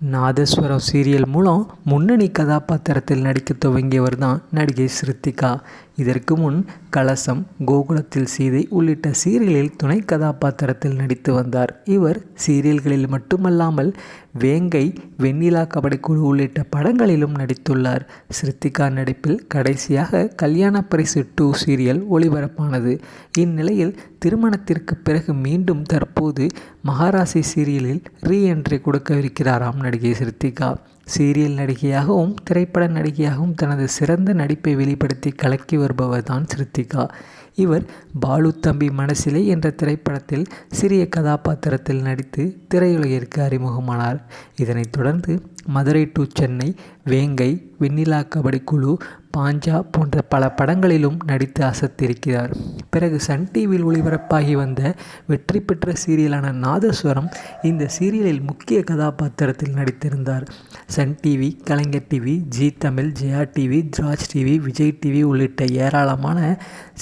நாதஸ்வரம் serial மூலம் முன்னணி கதாபாத்திரத்தில் நடிக்க துவங்கியவர் தான் நடிகை ஸ்ருத்திகா. இதற்கு முன் கலசம் கோகுலத்தில் சீதை உள்ளிட்ட சீரியலில் துணை கதாபாத்திரத்தில் நடித்து வந்தார். இவர் சீரியல்களில் மட்டுமல்லாமல் வேங்கை வெண்ணிலா கபடி குழு உள்ளிட்ட படங்களிலும் நடித்துள்ளார். ஸ்ருத்திகா நடிப்பில் கடைசியாக கல்யாண பரிசு டூ சீரியல் ஒளிபரப்பானது. இந்நிலையில் திருமணத்திற்கு பிறகு மீண்டும் தற்போது மகாராசி சீரியலில் ரீஎன்ட்ரி கொடுக்கவிருக்கிறாராம் நடிகை ஸ்ருத்திகா. சீரியல் நடிகையாகவும் திரைப்பட நடிகையாகவும் தனது சிறந்த நடிப்பை வெளிப்படுத்தி கலக்கி வருபவர் தான் ஸ்ருத்திகா இவர் பாலு தம்பி மனசிலே என்ற திரைப்படத்தில் சிறிய கதாபாத்திரத்தில் நடித்து திரையுலகிற்கு அறிமுகமானார். இதனைத் தொடர்ந்து மதுரை டு சென்னை வேங்கை வெண்ணிலா கபடி குழு பாஞ்சா போன்ற பல படங்களிலும் நடித்து அசத்திருக்கிறார். பிறகு சன் டிவியில் ஒளிபரப்பாகி வந்த வெற்றி பெற்ற சீரியலான நாதஸ்வரம் இந்த சீரியலில் முக்கிய கதாபாத்திரத்தில் நடித்திருந்தார். Sun TV Kalaignar TV Zee Tamil Jaya TV Raj TV Vijay TV உள்ளிட்ட ஏராளமான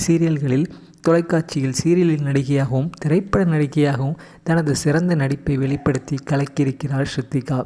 சீரியல்களில் தொலைக்காட்சியில் சீரியலில் நடிகையாகவும் திரைப்பட நடிகையாகவும் தனது சிறந்த நடிப்பை வெளிப்படுத்தி கலக்கியிருக்கிறார் ஸ்ருத்திகா.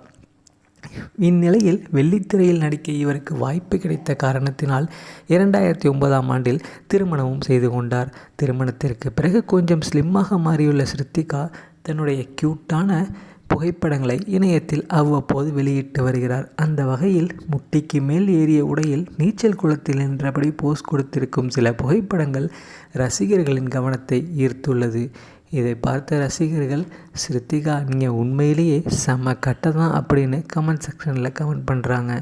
இந்நிலையில் வெள்ளித்திரையில் நடிக்க இவருக்கு வாய்ப்பு கிடைத்த காரணத்தினால் இரண்டாயிரத்தி ஒன்பதாம் ஆண்டில் திருமணமும் செய்து கொண்டார். திருமணத்திற்கு பிறகு கொஞ்சம் ஸ்லிம்மாக மாறியுள்ள ஸ்ருத்திகா தன்னுடைய க்யூட்டான புகைப்படங்களை இணையத்தில் அவ்வப்போது வெளியிட்டு வருகிறார். அந்த வகையில் முட்டிக்கு மேல் ஏறிய உடையில் நீச்சல் குளத்தில் நின்றபடி போஸ் கொடுத்திருக்கும் சில புகைப்படங்கள் ரசிகர்களின் கவனத்தை ஈர்த்துள்ளது. இதை பார்த்த ரசிகர்கள் ஸ்ருத்திகா நீங்கள் உண்மையிலேயே செம்ம கட்டை தான் அப்படின்னு கமெண்ட் செக்ஷனில் கமெண்ட் பண்ணுறாங்க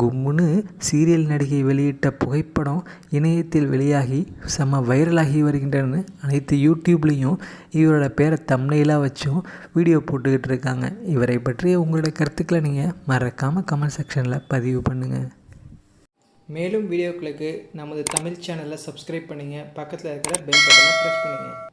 கும்முன்னு சீரியல் நடிகை வெளியிட்ட புகைப்படம் இணையத்தில் வெளியாகி செம்ம வைரலாகி வருகின்றன. அனைத்து யூடியூப்லேயும் இவரோட பேரை தம்னையிலாக வச்சும் வீடியோ போட்டுக்கிட்டு இருக்காங்க. இவரை பற்றிய உங்களோட கருத்துக்களை நீங்கள் மறக்காமல் கமெண்ட் செக்ஷனில் பதிவு பண்ணுங்கள் மேலும் வீடியோக்களுக்கு நமது தமிழ் சேனலை சப்ஸ்கிரைப் பண்ணுங்கள் பக்கத்தில் இருக்கிற பெல் பட்டனை ப்ரெஸ் பண்ணுங்கள்